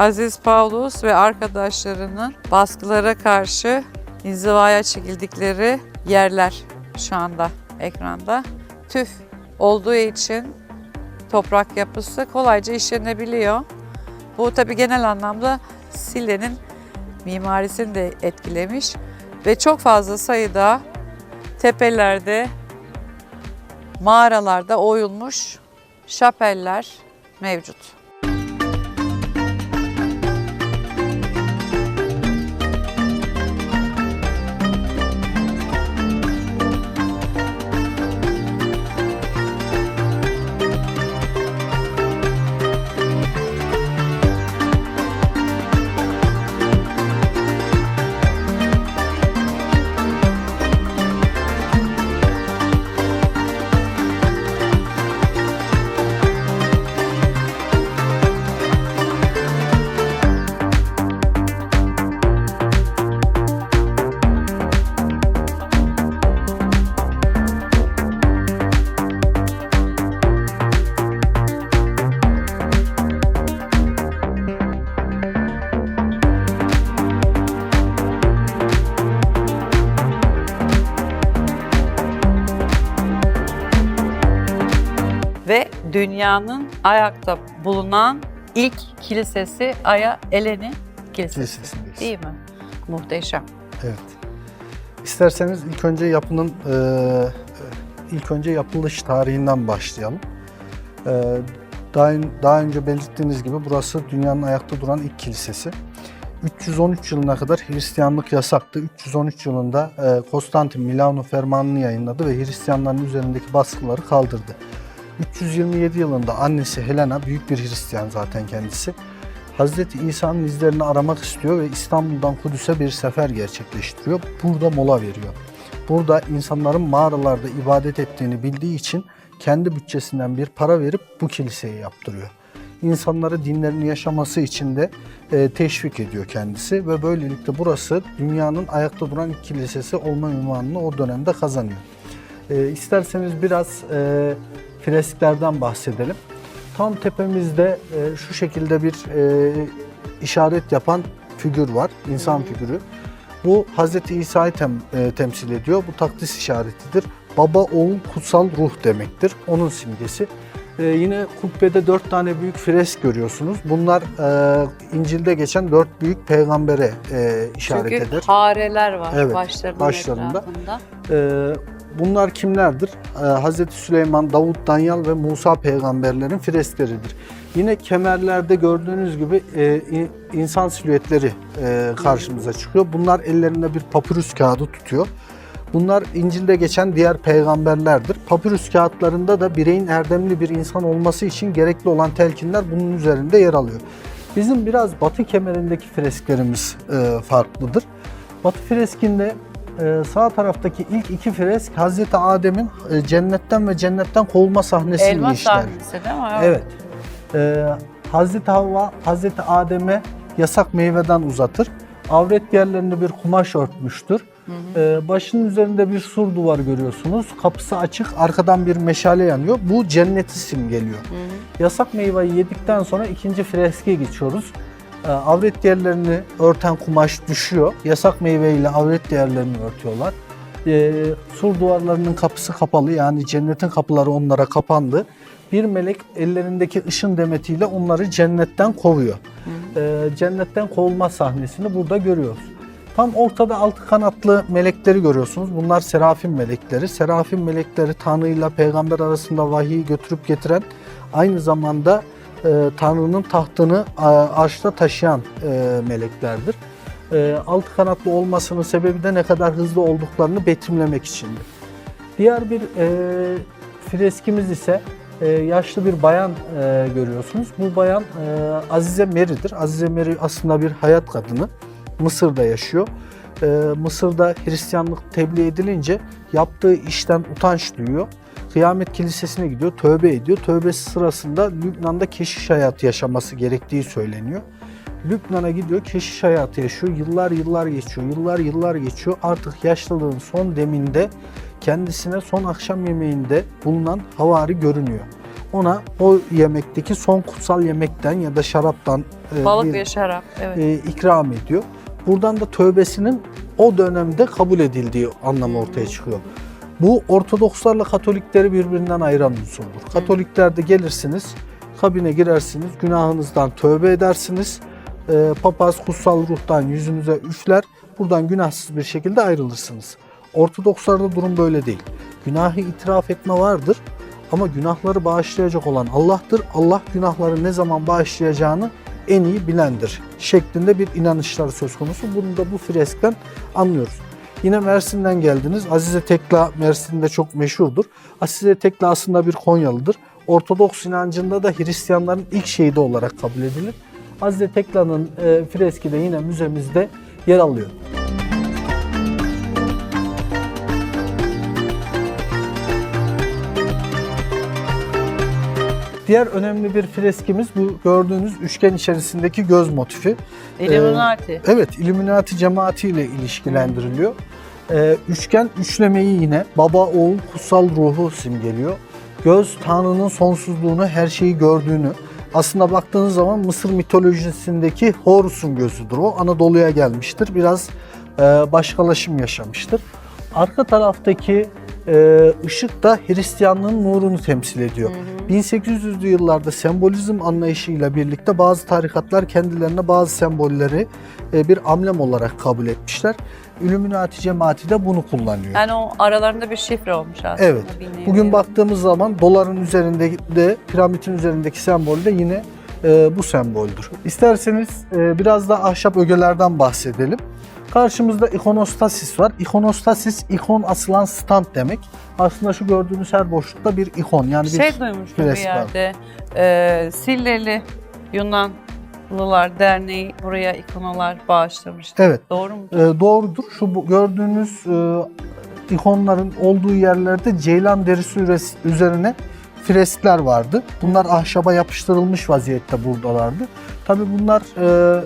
Aziz Paulus ve arkadaşlarının baskılara karşı inzivaya çekildikleri yerler şu anda ekranda. Tüf olduğu için toprak yapısı kolayca işlenebiliyor. Bu tabi genel anlamda Sille'nin mimarisini de etkilemiş ve çok fazla sayıda tepelerde, mağaralarda oyulmuş şapeller mevcut. Ve dünyanın ayakta bulunan ilk kilisesi Aya Eleni Kilisesi. Kilisesindeyiz. Değil mi? Muhteşem. Evet. İsterseniz ilk önce yapının e, ilk önce yapılış tarihinden başlayalım. E, daha, daha önce belirttiğiniz gibi burası dünyanın ayakta duran ilk kilisesi. 313 yılına kadar Hristiyanlık yasaktı. 313 yılında e, Konstantin Milano fermanını yayınladı ve Hristiyanların üzerindeki baskıları kaldırdı. 327 yılında annesi Helena, büyük bir Hristiyan zaten kendisi, Hazreti İsa'nın izlerini aramak istiyor ve İstanbul'dan Kudüs'e bir sefer gerçekleştiriyor. Burada mola veriyor. Burada insanların mağaralarda ibadet ettiğini bildiği için kendi bütçesinden bir para verip bu kiliseyi yaptırıyor. İnsanları dinlerini yaşaması için de e, teşvik ediyor kendisi ve böylelikle burası dünyanın ayakta duran kilisesi olma ünvanını o dönemde kazanıyor. E, isterseniz biraz e, fresklerden bahsedelim. Tam tepemizde e, şu şekilde bir e, işaret yapan figür var, insan figürü. Bu Hz. İsa'yı tem- e, temsil ediyor. Bu takdis işaretidir. Baba, oğul, kutsal ruh demektir. Onun simgesi. E, yine kubbede dört tane büyük fresk görüyorsunuz. Bunlar e, İncil'de geçen dört büyük peygambere e, işaret Çünkü eder. hareler var Evet, başlarının başlarında. etrafında. Ee, bunlar kimlerdir? Ee, Hz. Süleyman, Davut, Danyal ve Musa peygamberlerin freskleridir. Yine kemerlerde gördüğünüz gibi e, in- insan silüetleri e, karşımıza çıkıyor. Bunlar ellerinde bir papyrus kağıdı tutuyor. Bunlar İncil'de geçen diğer peygamberlerdir. Papyrus kağıtlarında da bireyin erdemli bir insan olması için gerekli olan telkinler bunun üzerinde yer alıyor. Bizim biraz batı kemerindeki fresklerimiz e, farklıdır. Batı freskinde sağ taraftaki ilk iki fresk Hazreti Adem'in e, cennetten ve cennetten kovulma sahnesini Elma işler. sahnesi değil mi? Evet. Ee, Hazreti Havva Hazreti Adem'e yasak meyveden uzatır. Avret yerlerinde bir kumaş örtmüştür. Ee, başının üzerinde bir sur duvar görüyorsunuz. Kapısı açık, arkadan bir meşale yanıyor. Bu cenneti simgeliyor. Yasak meyveyi yedikten sonra ikinci freske geçiyoruz. Ee, avret yerlerini örten kumaş düşüyor. Yasak meyveyle avret yerlerini örtüyorlar. Ee, sur duvarlarının kapısı kapalı yani cennetin kapıları onlara kapandı. Bir melek ellerindeki ışın demetiyle onları cennetten kovuyor. Ee, cennetten kovulma sahnesini burada görüyoruz. Tam ortada altı kanatlı melekleri görüyorsunuz. Bunlar serafim melekleri. Serafim melekleri Tanrı ile peygamber arasında vahiy götürüp getiren aynı zamanda e, Tanrı'nın tahtını e, arşta taşıyan e, meleklerdir. E, altı kanatlı olmasının sebebi de ne kadar hızlı olduklarını betimlemek içindir. Diğer bir e, freskimiz ise e, yaşlı bir bayan e, görüyorsunuz. Bu bayan e, Azize Meri'dir. Azize Meri aslında bir hayat kadını. Mısır'da yaşıyor. E, Mısır'da Hristiyanlık tebliğ edilince yaptığı işten utanç duyuyor. Kıyamet Kilisesi'ne gidiyor, tövbe ediyor. Tövbesi sırasında Lübnan'da keşiş hayatı yaşaması gerektiği söyleniyor. Lübnan'a gidiyor, keşiş hayatı yaşıyor. Yıllar yıllar geçiyor, yıllar yıllar geçiyor. Artık yaşlılığın son deminde kendisine son akşam yemeğinde bulunan havari görünüyor. ona o yemekteki son kutsal yemekten ya da şaraptan e, Balık bir, ve şarap. Evet. e, ikram ediyor. Buradan da tövbesinin o dönemde kabul edildiği anlamı ortaya çıkıyor. Bu Ortodokslarla Katolikleri birbirinden ayıran unsurdur. Katoliklerde gelirsiniz, kabine girersiniz, günahınızdan tövbe edersiniz. E, papaz kutsal ruhtan yüzünüze üfler, buradan günahsız bir şekilde ayrılırsınız. Ortodokslarda durum böyle değil. Günahı itiraf etme vardır ama günahları bağışlayacak olan Allah'tır. Allah günahları ne zaman bağışlayacağını en iyi bilendir şeklinde bir inanışları söz konusu. Bunu da bu freskten anlıyoruz. Yine Mersin'den geldiniz. Azize Tekla Mersin'de çok meşhurdur. Azize Tekla aslında bir Konyalıdır. Ortodoks inancında da Hristiyanların ilk şehidi olarak kabul edilir. Azize Tekla'nın e, freski de yine müzemizde yer alıyor. Diğer önemli bir freskimiz bu gördüğünüz üçgen içerisindeki göz motifi. Illuminati. Evet, Illuminati cemaati ile ilişkilendiriliyor. Ee, üçgen üçlemeyi yine baba, oğul, kutsal ruhu simgeliyor. Göz Tanrı'nın sonsuzluğunu, her şeyi gördüğünü. Aslında baktığınız zaman Mısır mitolojisindeki Horus'un gözüdür o. Anadolu'ya gelmiştir. Biraz e, başkalaşım yaşamıştır. Arka taraftaki e, ışık da Hristiyanlığın nurunu temsil ediyor. 1800'lü yıllarda sembolizm anlayışıyla birlikte bazı tarikatlar kendilerine bazı sembolleri e, bir amblem olarak kabul etmişler. Illuminati cemaati de bunu kullanıyor. Yani o aralarında bir şifre olmuş aslında. Evet. Bugün baktığımız zaman doların üzerinde de piramidin üzerindeki sembol de yine e, bu semboldür. İsterseniz e, biraz da ahşap ögelerden bahsedelim. Karşımızda ikonostasis var. İkonostasis ikon asılan stand demek. Aslında şu gördüğünüz her boşlukta bir ikon yani bir Şey duymuştum bir yerde. E, Silleli Yunanlılar Derneği buraya ikonalar bağışlamıştı. Evet. Doğru mu? E, doğrudur. Şu bu- gördüğünüz e, ikonların olduğu yerlerde ceylan derisi üzerine freskler vardı. Bunlar ahşaba yapıştırılmış vaziyette buradalardı. Tabi bunlar e,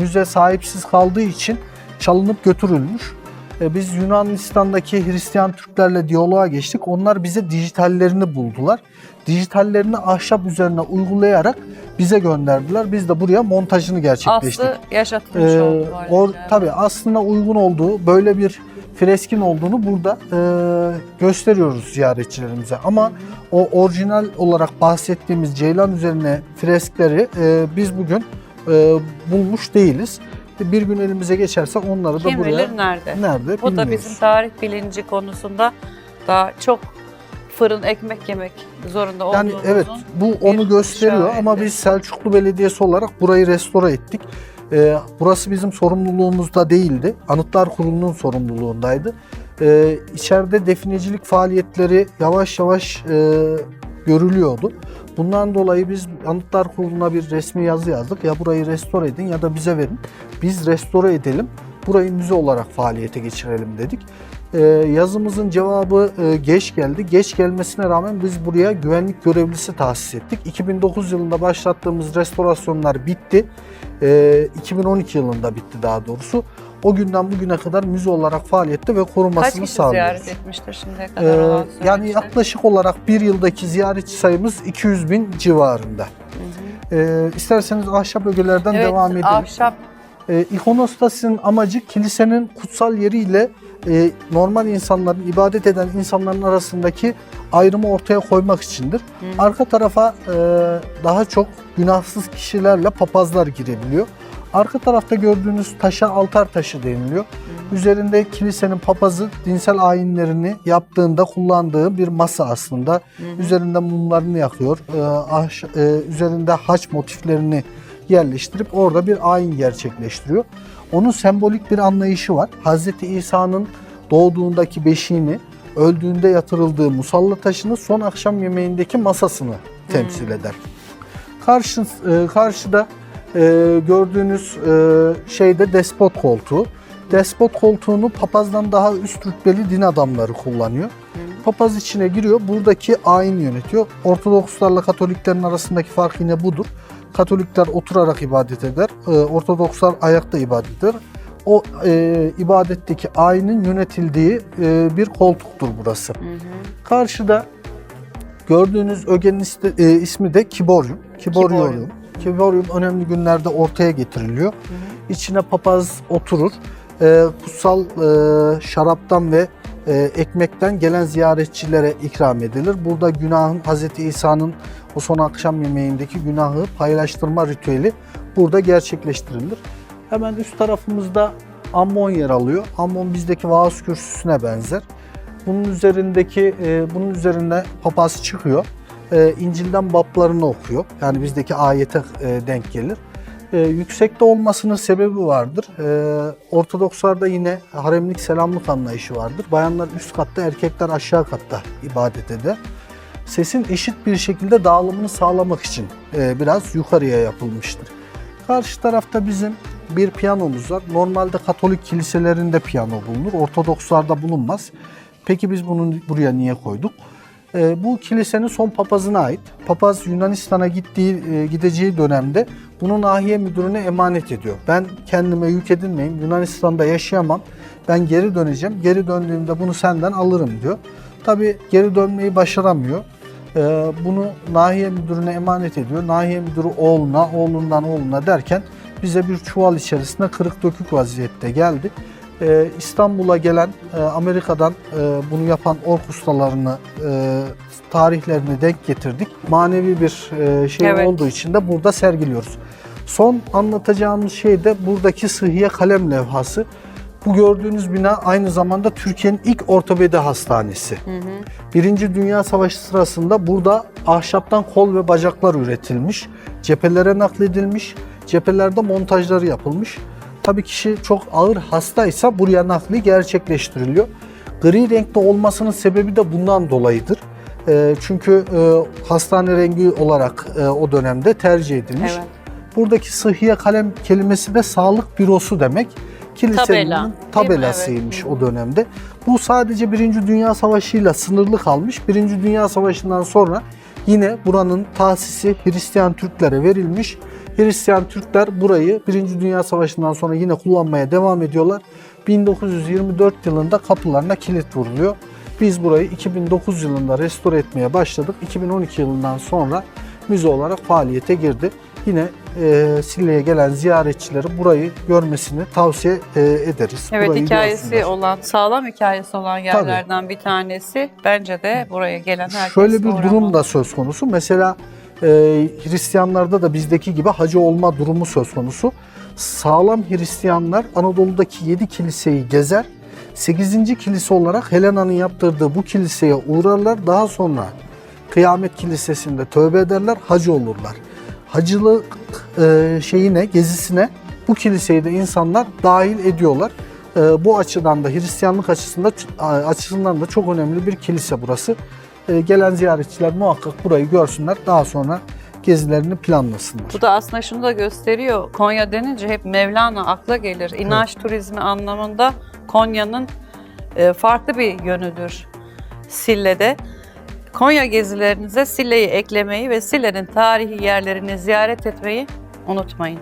müze sahipsiz kaldığı için çalınıp götürülmüş. E, biz Yunanistan'daki Hristiyan Türklerle diyaloğa geçtik. Onlar bize dijitallerini buldular. Dijitallerini ahşap üzerine uygulayarak bize gönderdiler. Biz de buraya montajını gerçekleştik. Aslı yaşatılmış Ee, oldu. or, tabii aslında uygun olduğu böyle bir freskin olduğunu burada e, gösteriyoruz ziyaretçilerimize. Ama o orijinal olarak bahsettiğimiz Ceylan üzerine freskleri e, biz bugün e, bulmuş değiliz. Bir gün elimize geçerse onları da Kim buraya bilir nerede? nerede Bu da bilmiyoruz. bizim tarih bilinci konusunda daha çok fırın ekmek yemek zorunda Yani olduğumuzun evet bu onu gösteriyor ama işareti. biz Selçuklu Belediyesi olarak burayı restore ettik. Ee, burası bizim sorumluluğumuzda değildi. Anıtlar Kurulu'nun sorumluluğundaydı. Ee, içeride definecilik faaliyetleri yavaş yavaş e, görülüyordu. Bundan dolayı biz Anıtlar Kurulu'na bir resmi yazı yazdık. Ya burayı restore edin ya da bize verin. Biz restore edelim. Burayı müze olarak faaliyete geçirelim dedik. Ee, yazımızın cevabı e, geç geldi. Geç gelmesine rağmen biz buraya güvenlik görevlisi tahsis ettik. 2009 yılında başlattığımız restorasyonlar bitti. Ee, 2012 yılında bitti daha doğrusu. O günden bugüne kadar müze olarak faaliyette ve Kaç korumasını kişi sağlıyoruz. ziyaret etmiştir şimdiye kadar Ee, yani süreçte? yaklaşık olarak bir yıldaki ziyaretçi sayımız 200 bin civarında. Ee, isterseniz ahşap ögelerden Evet, devam edelim. ahşap E, ikonostasinin amacı kilisenin kutsal yeriyle e, normal insanların, ibadet eden insanların arasındaki ayrımı ortaya koymak içindir. Arka tarafa e, daha çok günahsız kişilerle papazlar girebiliyor. Arka tarafta gördüğünüz taşa altar taşı deniliyor. Üzerinde kilisenin papazı dinsel ayinlerini yaptığında kullandığı bir masa aslında. Üzerinde mumlarını yakıyor. E, ahş- e, üzerinde haç motiflerini yerleştirip orada bir ayin gerçekleştiriyor. Onun sembolik bir anlayışı var. Hazreti İsa'nın doğduğundaki beşiğini, öldüğünde yatırıldığı musalla taşını, son akşam yemeğindeki masasını temsil eder. Karşı, e, karşıda e, gördüğünüz e, şeyde despot koltuğu. Despot koltuğunu papazdan daha üst rütbeli din adamları kullanıyor. Papaz içine giriyor, buradaki ayin yönetiyor. Ortodokslarla Katoliklerin arasındaki fark yine budur. Katolikler oturarak ibadet eder, e, Ortodokslar ayakta ibadet eder. O e, ibadetteki ayinin yönetildiği e, bir koltuktur burası. Karşıda Gördüğünüz ögenin e, ismi de kiboryum. Kiboryum. Kiboryum. Önemli günlerde ortaya getiriliyor. İçine papaz oturur. E, kutsal e, şaraptan ve e, ekmekten gelen ziyaretçilere ikram edilir. Burada günahın Hz. İsa'nın o son akşam yemeğindeki günahı paylaştırma ritüeli burada gerçekleştirilir. Hemen üst tarafımızda ammon yer alıyor. Ammon bizdeki vaaz kürsüsüne benzer. Bunun üzerindeki e, bunun üzerine papaz çıkıyor. E, İncil'den bablarını okuyor. Yani bizdeki ayete e, denk gelir. E, yüksekte olmasının sebebi vardır. E, Ortodokslarda yine haremlik selamlık anlayışı vardır. Bayanlar üst katta, erkekler aşağı katta ibadet eder. Sesin eşit bir şekilde dağılımını sağlamak için e, biraz yukarıya yapılmıştır. Karşı tarafta bizim bir piyanomuz var. Normalde Katolik kiliselerinde piyano bulunur. Ortodokslarda bulunmaz. Peki biz bunu buraya niye koyduk? Ee, bu kilisenin son papazına ait. Papaz Yunanistan'a gittiği e, gideceği dönemde bunu nahiye müdürüne emanet ediyor. Ben kendime yük edinmeyeyim, Yunanistan'da yaşayamam. Ben geri döneceğim. Geri döndüğümde bunu senden alırım diyor. Tabii geri dönmeyi başaramıyor. Ee, bunu nahiye müdürüne emanet ediyor. Nahiye müdürü oğluna, oğlundan oğluna derken bize bir çuval içerisinde kırık dökük vaziyette geldi. Ee, İstanbul'a gelen e, Amerika'dan e, bunu yapan ork ustalarını e, tarihlerini denk getirdik. Manevi bir e, şey Evet. olduğu için de burada sergiliyoruz. Son anlatacağımız şey de buradaki sıhhiye kalem levhası. Bu gördüğünüz bina aynı zamanda Türkiye'nin ilk ortopedi hastanesi. Birinci Dünya Savaşı sırasında burada ahşaptan kol ve bacaklar üretilmiş, cephelere nakledilmiş, cephelerde montajları yapılmış. Tabii kişi çok ağır hastaysa buraya nakli gerçekleştiriliyor. Gri renkte olmasının sebebi de bundan dolayıdır. Ee, çünkü e, hastane rengi olarak e, o dönemde tercih edilmiş. Evet. Buradaki sıhhiye kalem kelimesi de sağlık bürosu demek. Kilisenin Tabela, tabelasıymış Evet. o dönemde. Bu sadece Birinci Dünya Savaşı ile sınırlı kalmış. Birinci Dünya Savaşı'ndan sonra yine buranın tahsisi Hristiyan Türklere verilmiş. Hristiyan Türkler burayı Birinci Dünya Savaşı'ndan sonra yine kullanmaya devam ediyorlar. 1924 yılında kapılarına kilit vuruluyor. Biz burayı 2009 yılında restore etmeye başladık. 2012 yılından sonra müze olarak faaliyete girdi. Yine e, Sille'ye gelen ziyaretçileri burayı görmesini tavsiye e, ederiz. Evet Burayı hikayesi görsünler. olan, sağlam hikayesi olan yerlerden bir tanesi. Bence de buraya gelen herkes Şöyle bir uğramalı. durum da söz konusu. Mesela e, Hristiyanlarda da bizdeki gibi hacı olma durumu söz konusu. Sağlam Hristiyanlar Anadolu'daki 7 kiliseyi gezer. 8. kilise olarak Helena'nın yaptırdığı bu kiliseye uğrarlar. Daha sonra Kıyamet Kilisesi'nde tövbe ederler, hacı olurlar. Hacılık e, şeyine, gezisine bu kiliseyi de insanlar dahil ediyorlar. E, bu açıdan da Hristiyanlık açısından açısından da çok önemli bir kilise burası. E, gelen ziyaretçiler muhakkak burayı görsünler. Daha sonra gezilerini planlasınlar. Bu da aslında şunu da gösteriyor. Konya denince hep Mevlana akla gelir. İnanç turizmi anlamında Konya'nın e, farklı bir yönüdür Sille'de. Konya gezilerinize Sille'yi eklemeyi ve Sille'nin tarihi yerlerini ziyaret etmeyi unutmayın.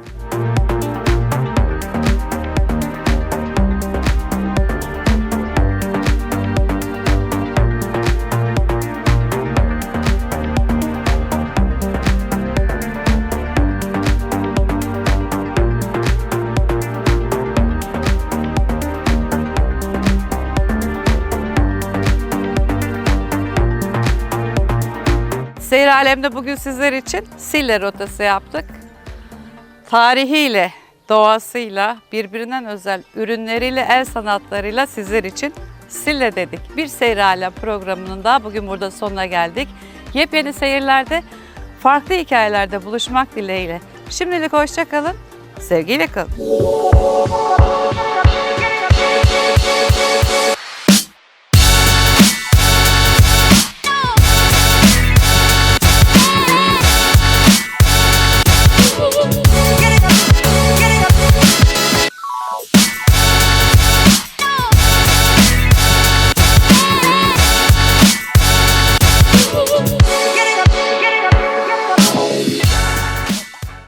Sihir Alem'de bugün sizler için Sille rotası yaptık. Tarihiyle, doğasıyla, birbirinden özel ürünleriyle, el sanatlarıyla sizler için Sille dedik. Bir Seyir Alem programının da bugün burada sonuna geldik. Yepyeni seyirlerde, farklı hikayelerde buluşmak dileğiyle. Şimdilik hoşçakalın, sevgiyle kalın.